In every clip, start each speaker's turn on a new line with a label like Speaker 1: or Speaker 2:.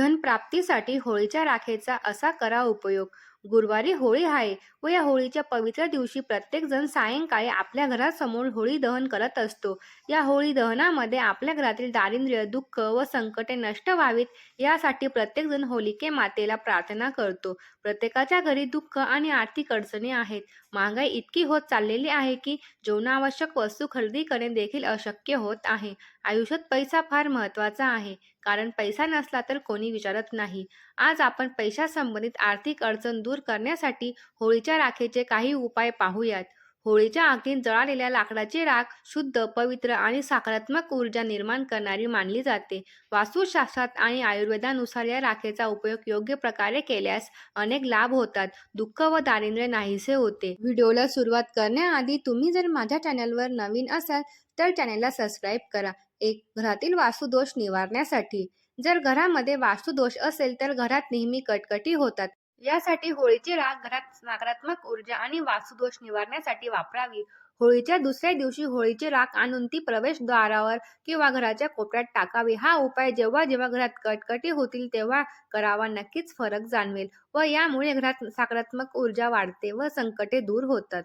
Speaker 1: धनप्राप्तीसाठी होळीच्या राखेचा असा करा उपयोग. गुरुवारी होळी आहे व या होळीच्या पवित्र दिवशी प्रत्येकजण सायंकाळी आपल्या घरासमोर होळी दहन करत असतो. या होळी दहनामध्ये आपल्या घरातील दारिद्र्य दुःख व संकटे नष्ट व्हावीत यासाठी प्रत्येकजण होलिके मातेला प्रार्थना करतो. प्रत्येकाच्या घरी दुःख आणि आर्थिक अडचणी आहेत. महागाई इतकी होत चाललेली आहे की जीवनावश्यक वस्तू खरेदी करणे देखील अशक्य होत आहे. आयुष्यात पैसा फार महत्त्वाचा आहे. कारण पैसा नसला तर कोणी विचारत नाही. आज आपण पैशासंबंधित आर्थिक अडचण दूर दूर करण्यासाठी होळीच्या राखेचे काही उपाय पाहूयात. होळीच्या आगीत जळालेल्या लाकडाची राख शुद्ध पवित्र आणि सकारात्मक ऊर्जा निर्माण करणारी मानली जाते. वास्तुशास्त्रात आणि आयुर्वेदानुसार या राखेचा उपयोग योग्य प्रकारे केल्यास अनेक लाभ होतात. दुःख व दारिद्र्य नाहीसे होते. व्हिडिओला सुरुवात करण्याआधी तुम्ही जर माझ्या चॅनलवर नवीन असाल तर चॅनलला सबस्क्राईब करा. एक घरातील वास्तुदोष निवारण्यासाठी. जर घरामध्ये वास्तुदोष असेल तर घरात नेहमी कटकटी होतात. यासाठी होळीची राख घरात नकारात्मक ऊर्जा आणि वासुदोष निवारण्यासाठी वापरावी. होळीच्या दुसऱ्या दिवशी होळीची राख आणून ती प्रवेशद्वारावर किंवा घराच्या कोपऱ्यात टाकावी. हा उपाय जेव्हा जेव्हा घरात कटकटी होतील तेव्हा करावा. नक्कीच फरक जाणवेल व यामुळे घरात सकारात्मक ऊर्जा वाढते व संकटे दूर होतात.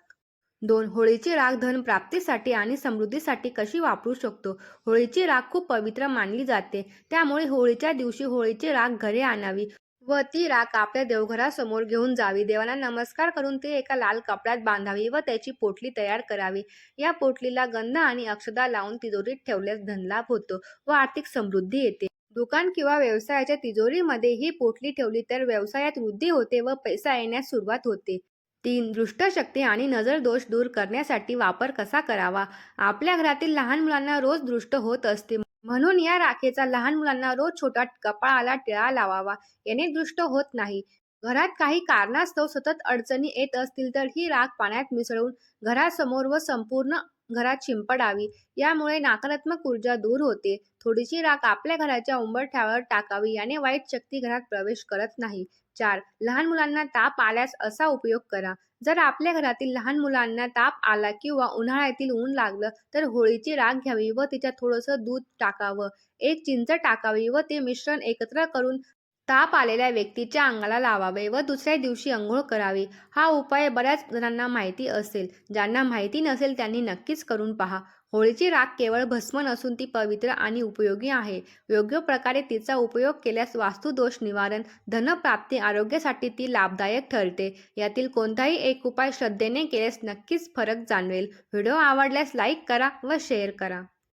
Speaker 1: दोन होळीची राख धन प्राप्तीसाठी आणि समृद्धीसाठी कशी वापरू शकतो? होळीची राख खूप पवित्र मानली जाते. त्यामुळे होळीच्या दिवशी होळीची राख घरी आणावी. व ती राख आपल्या देवघरासमोर घेऊन जावी. देवाला नमस्कार करून ती एका लाल कपड्यात बांधावी व त्याची पोटली तयार करावी. या पोटलीला गंध आणि अक्षदा लावून तिजोरीत ठेवल्यास धनलाभ होतो व आर्थिक समृद्धी येते. दुकान किंवा व्यवसायाच्या तिजोरीमध्ये ही पोटली ठेवली तर व्यवसायात वृद्धी होते व पैसा येण्यास सुरुवात होते. तीन दृष्टशक्ती आणि नजर दोष दूर करण्यासाठी वापर कसा करावा? आपल्या घरातील लहान मुलांना रोज दृष्ट होत असते. म्हणून या राखेचा लहान मुलांना रोज छोटा कपाळाला टिळा लावावा. याने दृष्ट होत नाही. घरात काही कारणास्तव सतत अडचणी येत असतील तर ही राख पाण्यात मिसळून घरासमोर व संपूर्ण घरात शिंपडावी. यामुळे नकारात्मक ऊर्जा दूर होते. थोडीशी राख आपल्या घराच्या उंबरठ्यावर टाकावी. याने वाईट शक्ती घरात प्रवेश करत नाही. चार लहान मुलांना ताप आल्यास असा उपयोग करा. जर आपल्या घरातील लहान मुलांना ताप आला किंवा उन्हाळ्यातील ऊन लागलं तर होळीची राख घ्यावी व तिच्यात थोडंसं दूध टाकावं. एक चिंच टाकावी व ते मिश्रण एकत्र करून ताप आलेल्या व्यक्तीच्या अंगाला लावावे व दुसऱ्या दिवशी अंघोळ करावी. हा उपाय बऱ्याच जणांना माहिती असेल. ज्यांना माहिती नसेल त्यांनी नक्कीच करून पहा. होळीची राख केवळ भस्म नसून ती पवित्र आणि उपयोगी आहे. योग्य प्रकारे तिचा उपयोग केल्यास वास्तुदोष निवारण धनप्राप्ती आरोग्यासाठी ती लाभदायक ठरते. यातील कोणताही एक उपाय श्रद्धेने केल्यास नक्कीच फरक जाणवेल. व्हिडिओ आवडल्यास लाईक करा व शेअर करा.